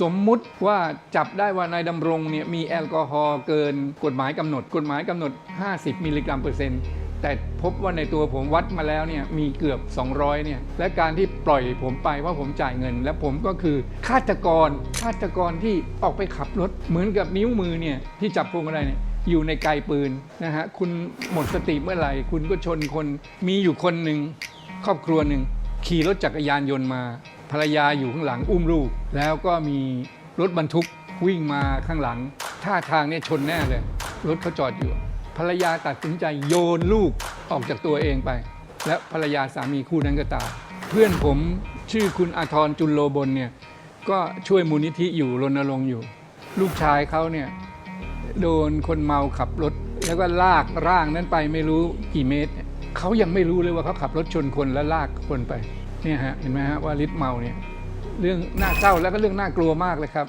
สมมุติว่าจับได้ว่านายดำรงเนี่ยมีแอลกอฮอล์เกินกฎหมายกำหนด กฎหมายกำหนด 50 มิลลิกรัมเปอร์เซ็นต์แต่พบว่าในตัวผมวัดมาแล้วเนี่ยมีเกือบ 200เนี่ยและการที่ปล่อยผมไปว่าะผมจ่ายเงิน และผมก็คือฆาตกรฆาตกรที่ออกไปขับรถ เหมือนกับนิ้วมือเนี่ยที่จับพวงมาลัยเนี่ยอยู่ในไกลปืนนะฮะคุณหมดสติเมื่อไหร่ คุณก็ชนคนมีอยู่คนหนึ่งครอบครัวหนึ่งขี่รถจักรยานยนต์มา ภรรยาอยู่ข้างหลังอุ้มลูก แล้วก็มีรถบรรทุกวิ่งมาข้างหลัง ท่าทางเนี่ยชนแน่เลย รถเขาจอดอยู่ ภรรยาตัดสินใจโยนลูกออกจากตัวเองไป และภรรยาสามีคู่นั้นก็ตายเพื่อนผมชื่อคุณอาทรจุลโลบลเนี่ยก็ช่วยมูลนิธิอยู่รณรงค์อยู่ ลูกชายเขาเนี่ยโดนคนเมาขับรถ แล้วก็ลากร่างนั้นไปไม่รู้กี่เมตร เขายังไม่รู้เลยว่าเขาขับรถชนคนแล้วลากคนไป เนี่ยฮะเห็นไหมฮะว่าฤทธิ์เมาเนี่ยเรื่องน่าเศร้าแล้วก็เรื่องน่ากลัวมากเลยครับ